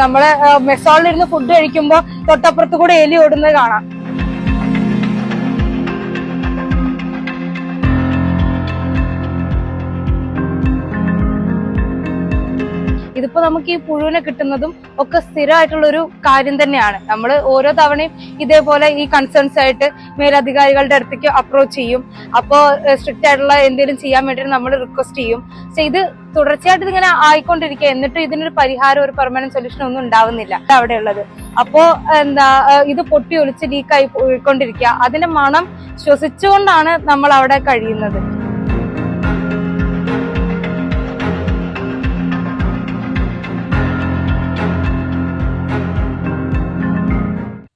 നമ്മൾ മെസ്സോളിലിരുന്ന് ഫുഡ് കഴിക്കുമ്പോൾ തൊട്ടപ്പുറത്ത് കൂടെ എലി ഓടുന്നത് കാണാം. ഇതിപ്പോ നമുക്ക് ഈ പുഴുവിനെ കിട്ടുന്നതും ഒക്കെ സ്ഥിരമായിട്ടുള്ള ഒരു കാര്യം തന്നെയാണ്. നമ്മൾ ഓരോ തവണയും ഇതേപോലെ ഈ കൺസേൺസ് ആയിട്ട് മേലധികാരികളുടെ അടുത്തേക്ക് അപ്രോച്ച് ചെയ്യും. അപ്പോ സ്ട്രിക്റ്റ് ആയിട്ടുള്ള എന്തെങ്കിലും ചെയ്യാൻ വേണ്ടിയിട്ട് നമ്മൾ റിക്വസ്റ്റ് ചെയ്യും. പക്ഷെ ഇത് തുടർച്ചയായിട്ട് ഇതിങ്ങനെ ആയിക്കൊണ്ടിരിക്കുക. എന്നിട്ടും ഇതിനൊരു പരിഹാരം ഒരു പെർമനന്റ് സൊല്യൂഷൻ ഒന്നും ഉണ്ടാവുന്നില്ല. അവിടെ ഉള്ളത് അപ്പോ എന്താ ഇത് പൊട്ടി ഒലിച്ച് ലീക്കായി പോയിക്കൊണ്ടിരിക്കുക. അതിന്റെ മണം ശ്വസിച്ചുകൊണ്ടാണ് നമ്മൾ അവിടെ കഴിയുന്നത്.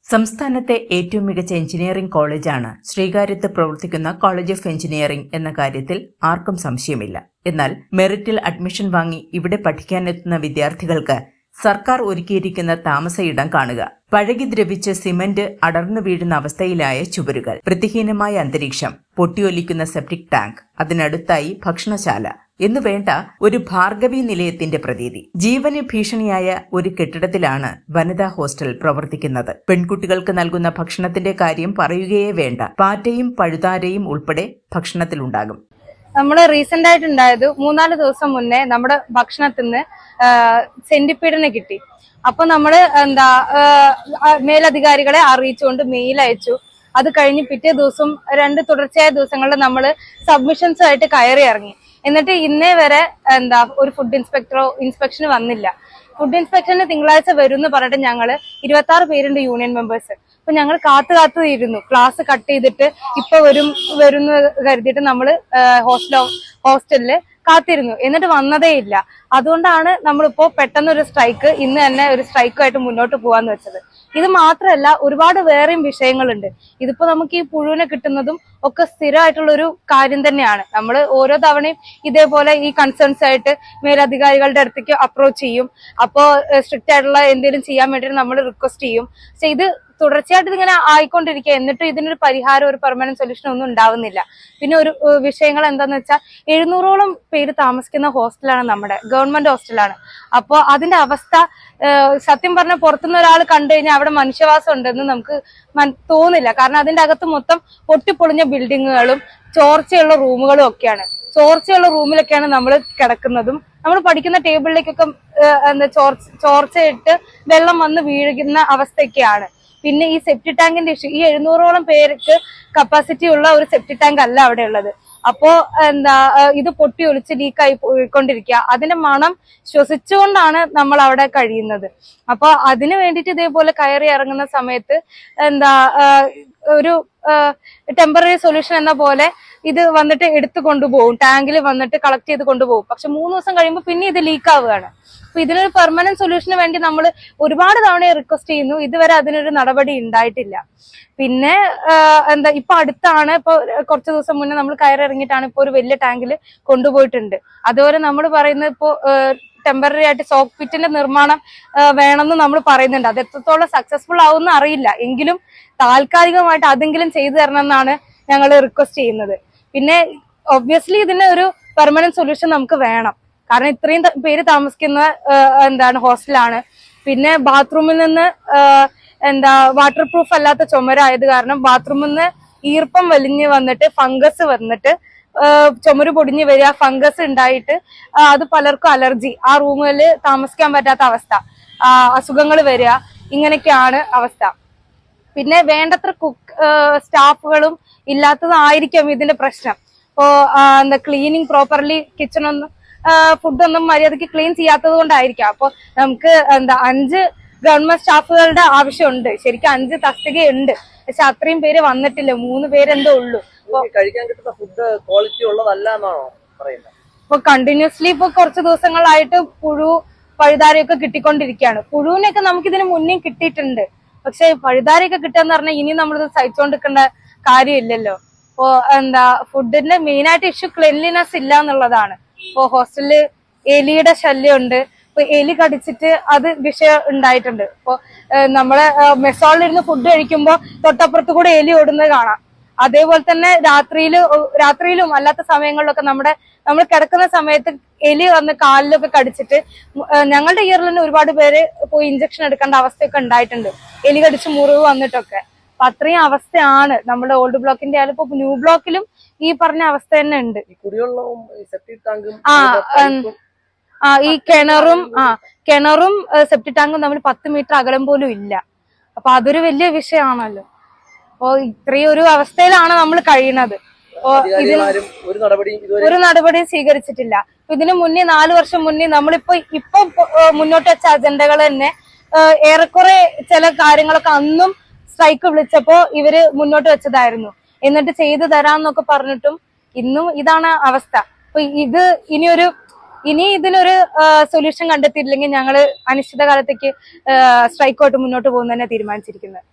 സംസ്ഥാനത്തെ ഏറ്റവും മികച്ച എഞ്ചിനീയറിംഗ് കോളേജാണ് ശ്രീകാര്യത്ത് പ്രവർത്തിക്കുന്ന കോളേജ് ഓഫ് എഞ്ചിനീയറിംഗ് എന്ന കാര്യത്തിൽ ആർക്കും സംശയമില്ല. എന്നാൽ മെറിറ്റിൽ അഡ്മിഷൻ വാങ്ങി ഇവിടെ പഠിക്കാനെത്തുന്ന വിദ്യാർത്ഥികൾക്ക് സർക്കാർ ഒരുക്കിയിരിക്കുന്ന താമസയിടം കാണുക. പഴകി ദ്രവിച്ച് സിമന്റ് അടർന്നു വീഴുന്ന അവസ്ഥയിലായ ചുവരുകൾ. വൃത്തിഹീനമായ അന്തരീക്ഷം. പൊട്ടിയൊലിക്കുന്ന സെപ്റ്റിക് ടാങ്ക് അതിനടുത്തായി ഭക്ഷണശാല. എന്നു വേണ്ട ഒരു ഭാർഗവി നിലയത്തിന്റെ പ്രതീതി. ജീവന് ഭീഷണിയായ ഒരു കെട്ടിടത്തിലാണ് വനിതാ ഹോസ്റ്റൽ പ്രവർത്തിക്കുന്നത്. പെൺകുട്ടികൾക്ക് നൽകുന്ന ഭക്ഷണത്തിന്റെ കാര്യം പറയുകയേ വേണ്ട. പാറ്റയും പഴുതാരയും ഉൾപ്പെടെ ഭക്ഷണത്തിലുണ്ടാകും. നമ്മൾ റീസെന്റ് ആയിട്ട് ഉണ്ടായത് മൂന്നാൽ ദിവസം മുന്നേ നമ്മുടെ ഭക്ഷണത്തിൽ നിന്ന് സെന്റിപ്പീഡിനെ കിട്ടി. അപ്പൊ നമ്മൾ എന്താ മേലധികാരികളെ അറിയിച്ചുകൊണ്ട് മെയിൽ അയച്ചു. അത് കഴിഞ്ഞ് പിറ്റേ ദിവസം രണ്ട് തുടർച്ചയായ ദിവസങ്ങളിൽ നമ്മൾ സബ്മിഷൻസ് ആയിട്ട് കയറി ഇറങ്ങി. എന്നിട്ട് ഇന്നേ വരെ എന്താ ഒരു ഫുഡ് ഇൻസ്പെക്ടറോ ഇൻസ്പെക്ഷന് വന്നില്ല. ഫുഡ് ഇൻസ്പെക്ഷന് തിങ്കളാഴ്ച വരും എന്ന് പറഞ്ഞിട്ട് ഞങ്ങൾ ഇരുപത്തി ആറ് പേരുണ്ട് യൂണിയൻ മെമ്പേഴ്സ് അപ്പൊ ഞങ്ങൾ കാത്തു കാത്തു ഇരുന്നു. ക്ലാസ് കട്ട് ചെയ്തിട്ട് ഇപ്പൊ വരും വരുന്നു കരുതിയിട്ട് നമ്മൾ ഹോസ്റ്റലോ ഹോസ്റ്റലിൽ കാത്തിരുന്നു. എന്നിട്ട് വന്നതേ ഇല്ല. അതുകൊണ്ടാണ് നമ്മളിപ്പോ പെട്ടെന്ന് ഒരു സ്ട്രൈക്ക് ഇന്ന് തന്നെ ഒരു സ്ട്രൈക്കുമായിട്ട് മുന്നോട്ട് പോകാന്ന് വെച്ചത്. ഇത് മാത്രമല്ല ഒരുപാട് വേറെയും വിഷയങ്ങളുണ്ട്. ഇതിപ്പോ നമുക്ക് ഈ പുഴുവിനെ കിട്ടുന്നതും ഒക്കെ സ്ഥിരമായിട്ടുള്ള ഒരു കാര്യം തന്നെയാണ്. നമ്മൾ ഓരോ തവണയും ഇതേപോലെ ഈ കൺസേൺസ് ആയിട്ട് മേലധികാരികളുടെ അടുത്തേക്ക് അപ്രോച്ച് ചെയ്യും. അപ്പോൾ സ്ട്രിക്റ്റ് ആയിട്ടുള്ള എന്തെങ്കിലും ചെയ്യാൻ വേണ്ടിയിട്ട് നമ്മൾ റിക്വസ്റ്റ് ചെയ്യും. പക്ഷെ ഇത് തുടർച്ചയായിട്ട് ഇതിങ്ങനെ ആയിക്കൊണ്ടിരിക്കുക. എന്നിട്ടും ഇതിനൊരു പരിഹാരം ഒരു പെർമനന്റ് സൊല്യൂഷൻ ഒന്നും ഉണ്ടാവുന്നില്ല. പിന്നെ ഒരു വിഷയങ്ങൾ എന്താന്ന് വെച്ചാൽ എഴുന്നൂറോളം പേര് താമസിക്കുന്ന ഹോസ്റ്റലാണ് നമ്മുടെ ഗവൺമെന്റ് ഹോസ്റ്റലാണ്. അപ്പോൾ അതിന്റെ അവസ്ഥ സത്യം പറഞ്ഞ പുറത്തുനിന്ന് ഒരാൾ കണ്ടു കഴിഞ്ഞാൽ അവിടെ മനുഷ്യവാസം ഉണ്ടെന്ന് നമുക്ക് തോന്നില്ല. കാരണം അതിന്റെ അകത്ത് മൊത്തം പൊട്ടിപ്പൊളിഞ്ഞ ബിൽഡിങ്ങുകളും ചോർച്ചയുള്ള റൂമുകളും ഒക്കെയാണ്. ചോർച്ചയുള്ള റൂമിലൊക്കെയാണ് നമ്മൾ കിടക്കുന്നതും. നമ്മൾ പഠിക്കുന്ന ടേബിളിലേക്കൊക്കെ എന്താ ചോർച്ച ചോർച്ചയിട്ട് വെള്ളം വന്ന് വീഴുന്ന അവസ്ഥയൊക്കെയാണ്. പിന്നെ ഈ സെപ്റ്റി ടാങ്കിന്റെ ഇഷ്യൂ ഈ എഴുന്നൂറോളം പേർക്ക് കപ്പാസിറ്റി ഉള്ള ഒരു സെപ്റ്റി ടാങ്ക് അല്ല അവിടെ ഉള്ളത്. അപ്പോ എന്താ ഇത് പൊട്ടി ഒലിച്ച് ലീക്കായി പോയിക്കൊണ്ടിരിക്കുക അതിന്റെ മണം ശ്വസിച്ചുകൊണ്ടാണ് നമ്മൾ അവിടെ കഴിയുന്നത്. അപ്പൊ അതിന് വേണ്ടിയിട്ട് ഇതേപോലെ കയറി ഇറങ്ങുന്ന സമയത്ത് എന്താ ഒരു ടെമ്പററി സൊല്യൂഷൻ എന്ന പോലെ ഇത് വന്നിട്ട് എടുത്തു കൊണ്ടുപോകും. ടാങ്കിൽ വന്നിട്ട് കളക്ട് ചെയ്ത് കൊണ്ടുപോകും. പക്ഷെ മൂന്ന് ദിവസം കഴിയുമ്പോൾ പിന്നെ ഇത് ലീക്ക് ആവുകയാണ്. അപ്പൊ ഇതിനൊരു പെർമനന്റ് സൊല്യൂഷന് വേണ്ടി നമ്മൾ ഒരുപാട് തവണ റിക്വസ്റ്റ് ചെയ്യുന്നു. ഇതുവരെ അതിനൊരു നടപടി ഉണ്ടായിട്ടില്ല. പിന്നെ എന്താ ഇപ്പൊ അടുത്താണ് ഇപ്പൊ കുറച്ച് ദിവസം മുന്നേ നമ്മൾ കയറിറങ്ങിയിട്ടാണ് ഇപ്പൊ ഒരു വലിയ ടാങ്കിൽ കൊണ്ടുപോയിട്ടുണ്ട്. അതുപോലെ നമ്മൾ പറയുന്നത് ഇപ്പോ ടെമ്പററി ആയിട്ട് സോക്ക് പിറ്റിന്റെ നിർമ്മാണം വേണമെന്ന് നമ്മൾ പറയുന്നുണ്ട്. അത് എത്രത്തോളം സക്സസ്ഫുൾ ആവുമെന്ന് അറിയില്ല. എങ്കിലും താൽക്കാലികമായിട്ട് അതെങ്കിലും ചെയ്തു തരണം എന്നാണ് ഞങ്ങൾ റിക്വസ്റ്റ് ചെയ്യുന്നത്. പിന്നെ ഒബ്വിയസ്ലി ഇതിന് ഒരു പെർമനന്റ് സൊല്യൂഷൻ നമുക്ക് വേണം. കാരണം ഇത്രയും പേര് താമസിക്കുന്ന എന്താണ് ഹോസ്റ്റലാണ് പിന്നെ ബാത്റൂമിൽ നിന്ന് എന്താ വാട്ടർ പ്രൂഫ് അല്ലാത്ത ചുമരായത് കാരണം ബാത്റൂമിൽ നിന്ന് ഈർപ്പം വലിഞ്ഞ് വന്നിട്ട് ഫംഗസ് വന്നിട്ട് ചുമര് പൊടിഞ്ഞു വരിക ഫംഗസ് ഉണ്ടായിട്ട് അത് പലർക്കും അലർജി. ആ റൂമുകളിൽ താമസിക്കാൻ പറ്റാത്ത അവസ്ഥ. അസുഖങ്ങൾ വരിക. ഇങ്ങനെയൊക്കെയാണ് അവസ്ഥ. പിന്നെ വേണ്ടത്ര കുക്ക് സ്റ്റാഫുകളും ഇല്ലാത്തതായിരിക്കും ഇതിന്റെ പ്രശ്നം. ഇപ്പോ എന്താ ക്ലീനിങ് പ്രോപ്പർലി കിച്ചണൊന്നും ഫുഡൊന്നും മര്യാദയ്ക്ക് ക്ലീൻ ചെയ്യാത്തത് കൊണ്ടായിരിക്കാം. അപ്പൊ നമുക്ക് എന്താ അഞ്ച് ഗവൺമെന്റ് സ്റ്റാഫുകളുടെ ആവശ്യമുണ്ട്. ശരിക്കും അഞ്ച് തസ്തികയുണ്ട്. പക്ഷെ അത്രയും പേര് വന്നിട്ടില്ല. മൂന്ന് പേരെന്തോ ഉള്ളൂ. കഴിക്കാൻ കിട്ടുന്ന ഫുഡ് ക്വാളിറ്റി ഉള്ളതല്ല എന്നാണോ പറയുന്നത്? ഇപ്പൊ കണ്ടിന്യൂസ്ലി ഇപ്പൊ കുറച്ച് ദിവസങ്ങളായിട്ട് പുഴു പഴുതാരയൊക്കെ കിട്ടിക്കൊണ്ടിരിക്കുകയാണ്. പുഴുവിനൊക്കെ നമുക്ക് ഇതിന് മുന്നേ കിട്ടിയിട്ടുണ്ട്. പക്ഷെ പഴുതാരയൊക്കെ കിട്ടുക പറഞ്ഞാൽ ഇനി നമ്മളിത് സഹിച്ചുകൊണ്ടിരിക്കേണ്ട കാര്യമില്ലല്ലോ. ഇപ്പോ എന്താ ഫുഡിന്റെ മെയിൻ ആയിട്ട് ഇഷ്യൂ ക്ലെൻലിനെസ് ഇല്ല എന്നുള്ളതാണ് ഇപ്പോ ഹോസ്റ്റലിൽ എലിയുടെ ശല്യമുണ്ട്. ഇപ്പൊ എലി കടിച്ചിട്ട് അത് വിഷയം ഉണ്ടായിട്ടുണ്ട്. ഇപ്പൊ നമ്മളെ മെസ്സോളിലിരുന്ന് ഫുഡ് കഴിക്കുമ്പോൾ തൊട്ടപ്പുറത്ത് കൂടെ എലി ഓടുന്നത് കാണാം. അതേപോലെ തന്നെ രാത്രിയിൽ രാത്രിയിലും അല്ലാത്ത സമയങ്ങളിലൊക്കെ നമ്മുടെ നമ്മൾ കിടക്കുന്ന സമയത്ത് എലി വന്ന് കാലിലൊക്കെ കടിച്ചിട്ട് ഞങ്ങളുടെ ഇയറിൽ തന്നെ ഒരുപാട് പേര് പോയി ഇഞ്ചക്ഷൻ എടുക്കേണ്ട അവസ്ഥയൊക്കെ ഉണ്ടായിട്ടുണ്ട്. എലി കടിച്ച് മുറിവ് വന്നിട്ടൊക്കെ. അപ്പൊ അത്രയും അവസ്ഥയാണ് നമ്മുടെ ഓൾഡ് ബ്ലോക്കിന്റെ ആയാലും ഇപ്പൊ ന്യൂ ബ്ലോക്കിലും ഈ പറഞ്ഞ അവസ്ഥ തന്നെ ഉണ്ട്. ആ, ആ ഈ കിണറും ആ കിണറും സെപ്റ്റി ടാങ്കും തമ്മിൽ പത്ത് മീറ്റർ അകലം പോലും ഇല്ല. അപ്പൊ അതൊരു വലിയ വിഷയമാണല്ലോ. അപ്പോ ഇത്രയും ഒരു അവസ്ഥയിലാണ് നമ്മൾ കഴിയുന്നത്. അപ്പോ ഇതിന് ഒരു നടപടിയും ഇതുവരെ ഒരു നടപടിയും സ്വീകരിച്ചിട്ടില്ല. ഇതിനു മുന്നേ നാലു വർഷം മുന്നേ നമ്മളിപ്പോ ഇപ്പൊ മുന്നോട്ട് വെച്ച അജണ്ടകൾ തന്നെ ഏറെക്കുറെ ചില കാര്യങ്ങളൊക്കെ അന്നും സ്ട്രൈക്ക് വിളിച്ചപ്പോ ഇവർ മുന്നോട്ട് വെച്ചതായിരുന്നു. എന്നിട്ട് ചെയ്തു തരാന്നൊക്കെ പറഞ്ഞിട്ടും ഇന്നും ഇതാണ് അവസ്ഥ. അപ്പൊ ഇത് ഇനിയൊരു ഇനി ഇതിനൊരു സൊല്യൂഷൻ കണ്ടെത്തിയില്ലെങ്കിൽ ഞങ്ങൾ അനിശ്ചിതകാലത്തേക്ക് സ്ട്രൈക്കോട്ട് മുന്നോട്ട് പോകുന്ന തന്നെ തീരുമാനിച്ചിരിക്കുന്നത്.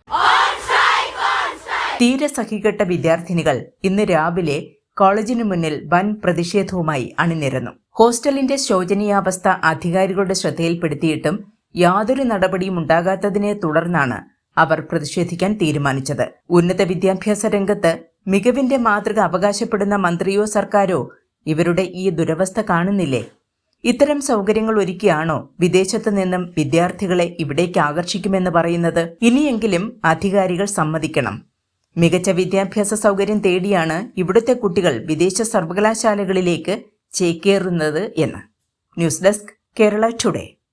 തീരെ സഹികെട്ട വിദ്യാർത്ഥിനികൾ ഇന്ന് രാവിലെ കോളേജിന് മുന്നിൽ വൻ പ്രതിഷേധവുമായി അണിനിരന്നു. ഹോസ്റ്റലിന്റെ ശോചനീയാവസ്ഥ അധികാരികളുടെ ശ്രദ്ധയിൽപ്പെടുത്തിയിട്ടും യാതൊരു നടപടിയും ഉണ്ടാകാത്തതിനെ തുടർന്നാണ് അവർ പ്രതിഷേധിക്കാൻ തീരുമാനിച്ചത്. ഉന്നത വിദ്യാഭ്യാസ രംഗത്ത് മികവിന്റെ മാതൃക അവകാശപ്പെടുന്ന മന്ത്രിയോ സർക്കാരോ ഇവരുടെ ഈ ദുരവസ്ഥ കാണുന്നില്ലേ? ഇത്തരം സൗകര്യങ്ങൾ ഒരുക്കിയാണോ വിദേശത്തു നിന്നും വിദ്യാർത്ഥികളെ ഇവിടേക്ക് ആകർഷിക്കുമെന്ന് പറയുന്നത്? ഇനിയെങ്കിലും അധികാരികൾ സമ്മതിക്കണം. മികച്ച വിദ്യാഭ്യാസ സൗകര്യം തേടിയാണ് ഇവിടുത്തെ കുട്ടികൾ വിദേശ സർവകലാശാലകളിലേക്ക് ചേക്കേറുന്നത് എന്ന്. News desk Kerala today.